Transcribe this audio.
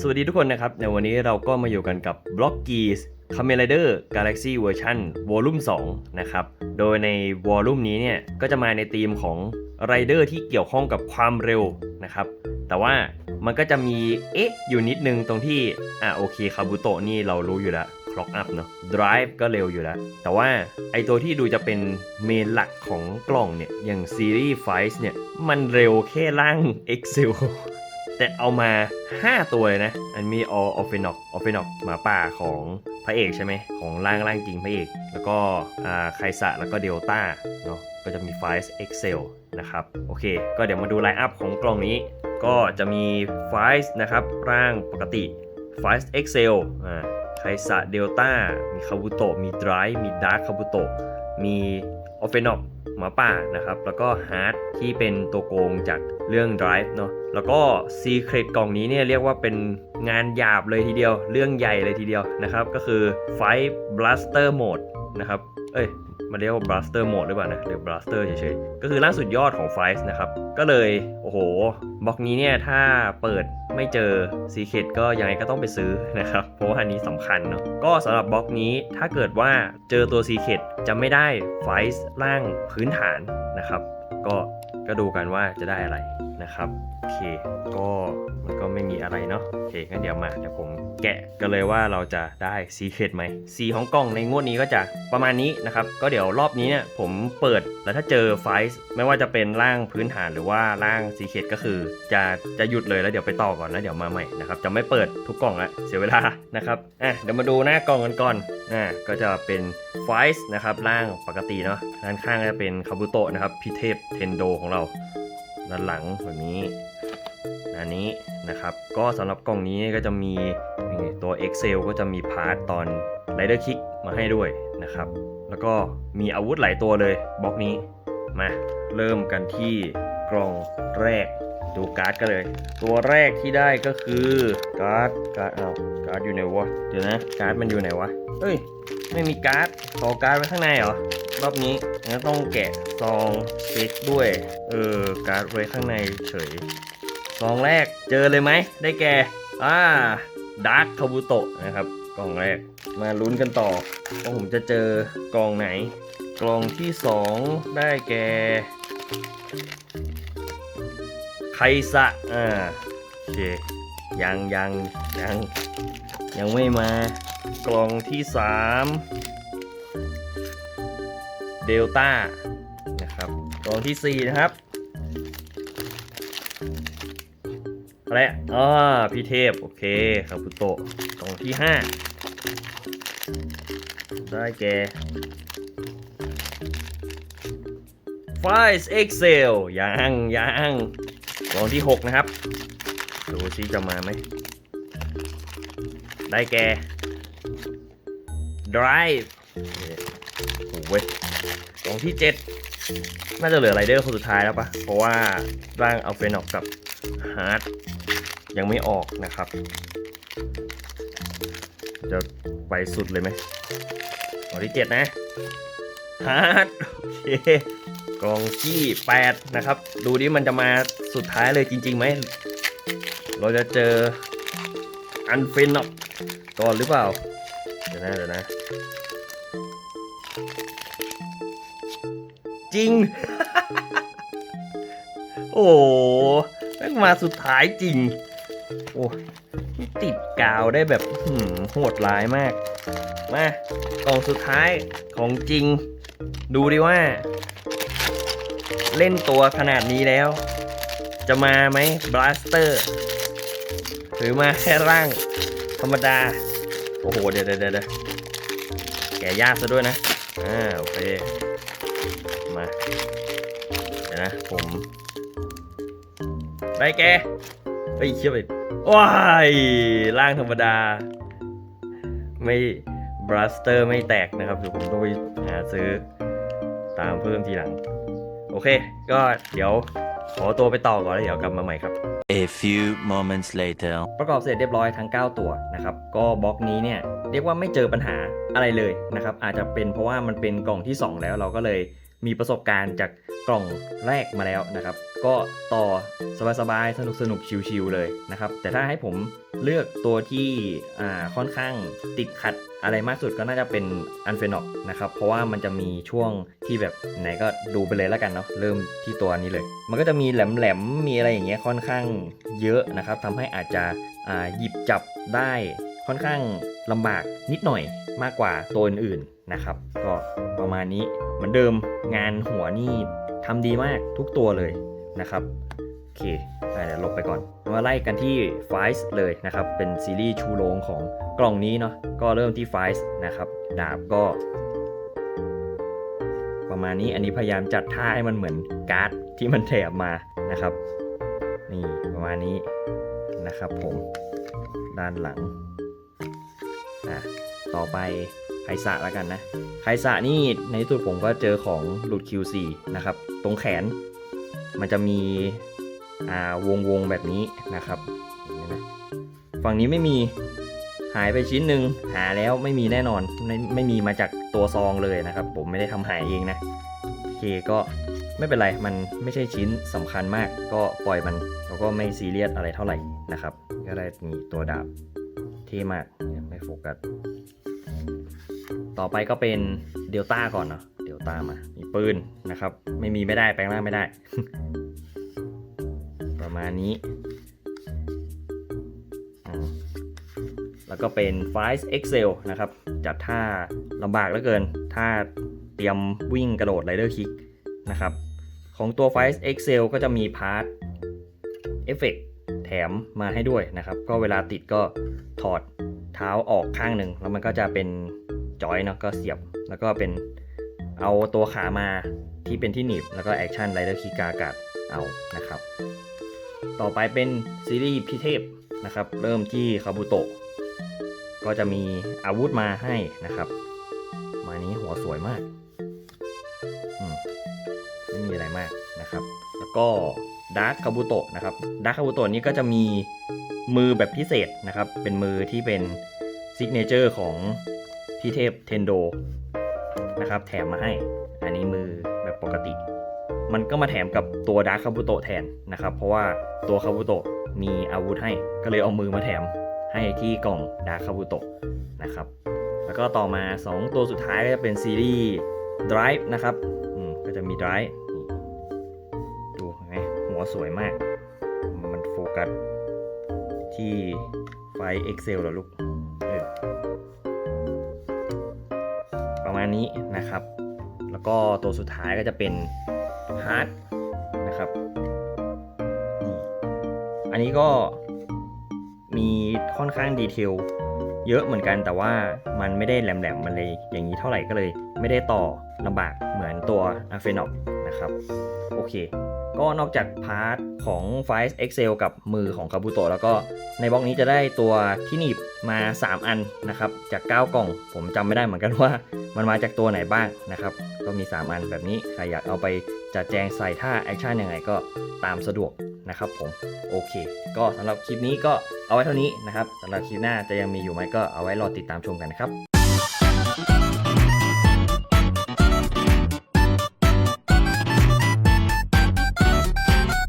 สวัสดีทุกคนนะครับ ในวันนี้เราก็มาอยู่กันกับ b l o c k e s Kamen Rider Galaxy Version Volume 2นะครับ โดยใน Volume นี้เนี่ย ก็จะมาในธีมของไรเดอร์ที่เกี่ยวข้องกับความเร็วนะครับ แต่ว่ามันก็จะมีเอ๊ะอยู่นิดนึงตรงที่ อะโอเคคาบุโตะนี่เรารู้อยู่แล้วคล็อกอัพเนาะ Drive ก็เร็วอยู่แล้ว แต่ว่าไอตัวที่ดูจะเป็นเมนหลักของกล่องเนี่ย อย่างซีรีส์ไฟส์เนี่ย มันเร็วแค่ร่าง Excel แต่เอามา 5 ตัวเลยนะ อันมีออฟเฟนอกออฟเฟนอกหมาป่าของพระเอกใช่ไหมของร่างร่างจริงพระเอก แล้วก็อ่าไคสะแล้วก็เดลต้าเนาะก็จะมีไฟส์ Excel นะครับ โอเค ก็เดี๋ยวมาดูไลน์อัพของกล่องนี้ ก็จะมีไฟส์นะครับร่างปกติไฟส์ Excel อ่าไคสะเดลต้ามีคาบุโตะมีดรายมีดาร์คคาบุโตะมี ออฟเฟนอกหมาป่านะครับ แล้วก็ฮาร์ดที่เป็นตัวโกงจากเรื่อง Drive เนาะแล้วก็ Secret กล่องนี้เนี่ยเรียกว่าเป็นงานหยาบเลยทีเดียว เรื่องใหญ่เลยทีเดียวนะครับ ก็คือ Fight Blaster Mode นะครับ เอ้ย มันเรียกว่า Blaster Mode หรือเปล่านะหรือ Blaster เฉยๆ ก็คือล่างสุดยอดของ Fight นะครับ ก็เลย โอ้โห บล็อกนี้เนี่ยถ้าเปิดไม่เจอ Secret ก็ยังไงก็ต้องไปซื้อนะครับ เพราะว่าอันนี้สำคัญเนาะ ก็สำหรับบล็อกนี้ถ้าเกิดว่าเจอตัว Secret จะไม่ได้ Fight ร่างพื้นฐานนะครับ ก็ก็ดูกันว่าจะได้อะไร นะครับโอเคก็มันก็ไม่มีอะไรเนาะโอเคงั้นเดี๋ยวมาเดี๋ยวผมแกะกันเลยว่าเราจะได้ซีเครตไหมสีของกล่องในงวดนี้ก็จะประมาณนี้นะครับ ก็เดี๋ยวรอบนี้เนี่ยผมเปิดแล้วถ้าเจอไฟส์ไม่ว่าจะเป็นร่างพื้นฐานหรือว่าร่างซีเครตก็คือ จะจะหยุดเลยแล้วเดี๋ยวไปต่อก่อนแล้วเดี๋ยวมาใหม่นะครับจะไม่เปิดทุกกล่องละเสียเวลานะครับอะเดี๋ยวมาดูหน้ากล่องกันก่อนอ่าก็จะเป็นไฟส์นะครับร่างปกติเนาะด้านข้างก็จะเป็นคาบุโตะนะครับพิเทพเทนโดของเรา ด้านหลังแบบนี้อันนี้นะครับก็สำหรับกล่องนี้ก็จะมีตัว Excel ก็จะมีพาร์ตตอน Rider Kick มาให้ด้วยนะครับ แล้วก็มีอาวุธหลายตัวเลยบล็อกนี้มาเริ่มกันที่กล่องแรก ดูการ์ดกันเลย ตัวแรกที่ได้ก็คือการ์ดการ์ดเอาการ์ดอยู่ไหนวะเดี๋ยวนะการ์ดมันอยู่ไหนวะเฮ้ยไม่มีการ์ดขอการ์ดไว้ข้างในเหรอรอบนี้งั้นต้องแกะซองเช็คด้วย เออการ์ดไว้ข้างในเฉยซองแรกเจอเลยไหมได้แก่อ่าดาร์คคาบุโตะนะครับกล่องแรกมาลุ้นกันต่อว่าผมจะเจอกล่องไหน กล่องที่ 2 ได้แก่ คสะอ่าโอเคยังยังยังยังไม่มากล่องที่ 3 เดลต้านะครับกล่องที่ 4 นะครับและอ่าพี่เทพ โอเคคาบุโตกล่องที่ 5 ได้แก่ไฟส์เอ็กเซลยังยัง กองที่ 6 นะครับ ดูซิจะมาไหม ได้แก่ Drive โอ้โหเว้ยกองที่ 7 น่าจะเหลือไรเดอร์คนสุดท้ายแล้วปะเพราะว่าร่างเอัลเฟนออกกับฮาร์ดยังไม่ออกนะครับ จะไปสุดเลยไหมกองที่ 7 นะฮาร์ดโอเค กล่องที่ 8 นะครับ ดูดิมันจะมาสุดท้ายเลยจริงๆไหม เราจะเจออันเฟนอกก่อนหรือเปล่า เดี๋ยวนะเดี๋ยวนะ จริง โอ้แม่งมาสุดท้ายจริง โอ้ติดกาวได้แบบหืมโหดร้ายมาก มากล่องสุดท้ายของจริง ดูดิว่า เล่นตัวขนาดนี้แล้ว จะมาไหมบลัสเตอร์หรือมาแค่ร่างธรรมดา โอ้โห เดี๋ยวเดี๋ยวเดี๋ยวแกยากซะด้วยนะ อ่า โอเค มา เดี๋ยวนะ ผมได้แกเฮ้เชื่อไปว้ายร่างธรรมดา ไม่บลัสเตอร์ไม่แตกนะครับเดี๋ยวผมต้องไปหาซื้อตามเพิ่มทีหลัง โอเค ก็เดี๋ยวขอตัวไปต่อก่อนแล้วเดี๋ยวกลับมาใหม่ครับ A few moments later. ประกอบเสร็จเรียบร้อยทั้ง 9 ตัวนะครับ ก็บล็อกนี้เนี่ยเรียกว่าไม่เจอปัญหาอะไรเลยนะครับ อาจจะเป็นเพราะว่ามันเป็นกล่องที่ 2 แล้วเราก็เลย มีประสบการณ์จากกล่องแรกมาแล้วนะครับ ก็ต่อสบายๆ สนุกสนุกๆชิวๆเลยนะครับ แต่ถ้าให้ผมเลือกตัวที่อ่าค่อนข้างติดขัดอะไรมากสุดก็น่าจะเป็นอันเฟนอกนะครับ เพราะว่ามันจะมีช่วงที่แบบไหนก็ดูไปเลยแล้วกันเนาะเริ่มที่ตัวนี้เลย มันก็จะมีแหลมๆมีอะไรอย่างเงี้ยค่อนข้างเยอะนะครับทำให้อาจจะอ่าหยิบจับได้ ค่อนข้างลำบากนิดหน่อยมากกว่าตัวอื่นๆนะครับ ก็ประมาณนี้เหมือนเดิมงานหัวนี่ทำดีมากทุกตัวเลยนะครับโอเคเดี๋ยวลบไปก่อนมาไล่กันที่ f i ์เลยนะครับ เป็นซีรีส์ชูโรงของกล่องนี้เนาะก็เริ่มที่ f i ์นะครับ ดาบก็ ประมาณนี้อันนี้พยายามจัดท่าให้มันเหมือนการ์ดที่มันแถบมานะครับนี่ประมาณนี้นะครับผมด้านหลัง อะต่อไปไคสะแล้วกันนะไคสะนี่ในที่สุดผมก็เจอของหลุด Q4 นะครับ ตรงแขน มันจะมีอ่าวงวงแบบนี้นะครับ ฝั่งนี้ไม่มีหายไปชิ้นหนึ่งหาแล้วไม่มีแน่นอนไม่ไม่มีมาจากตัวซองเลยนะครับ ผมไม่ได้ทำหายเองนะโอเคก็ไม่เป็นไรมันไม่ใช่ชิ้นสำคัญมาก ก็ปล่อยมันแล้วก็ไม่ซีเรียสอะไรเท่าไหร่นะครับ ก็ได้มีตัวดาบเท่มาก โฟกัส ต่อไปก็เป็นเดลต้าก่อนเนาะ เดลต้ามา มีปืนนะครับ ไม่มีไม่ได้แปลงร่างไม่ได้ ประมาณนี้ แล้วก็เป็น f i ์ Excel นะครับ จัดท่าลำบากเหลือเกินถ้าเตรียมวิ่งกระโดดไรเดอร์คิกนะครับ ของตัว f i ์ Excel ก็จะมีพาร์ทเอฟเฟกแถมมาให้ด้วยนะครับ ก็เวลาติดก็ถอด เท้าออกข้างหนึ่งแล้วมันก็จะเป็นจอยเนาะก็เสียบ แล้วก็เป็นเอาตัวขามาที่เป็นที่หนีบ แล้วก็แอคชั่นไรเดอร์คิกากาศเอานะครับ ต่อไปเป็นซีรีส์พิเทพนะครับ เริ่มที่คาบุโตะก็จะมีอาวุธมาให้นะครับ มานี้หัวสวยมาก ไม่มีอะไรมากนะครับ แล้วก็ดาร์คคาบุโตะนะครับดาร์คคาบุโตะนี้ก็จะมีมือแบบพิเศษนะครับ เป็นมือที่เป็นซิกเนเจอร์ของพิเทพเทนโดนะครับ แถมมาให้ อันนี้มือแบบปกติ มันก็มาแถมกับตัวดาร์คคาบุโตะแทนนะครับ เพราะว่าตัวคาบุโตะมีอาวุธให้ ก็เลยเอามือมาแถมให้ที่กล่องดาร์คคาบุโตะนะครับ แล้วก็ต่อมา 2 ตัวสุดท้ายก็จะเป็นซีรีส์ Drive นะครับอืมก็จะมี Drive ดูไหมหัวสวยมาก มันโฟกัสที่ไฟ Excel หรอลูกประมาณนี้นะครับ แล้วก็ตัวสุดท้ายก็จะเป็นฮาร์ดนะครับ อันนี้ก็มีค่อนข้างดีเทล เยอะเหมือนกันแต่ว่ามันไม่ได้แหลมๆมันเลยอย่างนี้เท่าไหร่ก็เลย ไม่ได้ต่อลำบากเหมือนตัว a f e n o c นะครับโอเค ก็นอกจากพาร์ทของไฟล์ Excel กับมือของคาบุโตะแล้วก็ในบล็อกนี้จะได้ตัวที่หนีบมา 3 อันนะครับจาก 9 กล่อง ผมจำไม่ได้เหมือนกันว่า มันมาจากตัวไหนบ้างนะครับ ก็มี 3 อันแบบนี้ใครอยากเอาไป จะแจงใส่ท่าแอคชั่นยังไงก็ตามสะดวกนะครับผมโอเค ก็สำหรับคลิปนี้ก็เอาไว้เท่านี้นะครับสำหรับคลิปหน้าจะยังมีอยู่ไหมก็เอาไว้รอติดตามชมกันนะครับ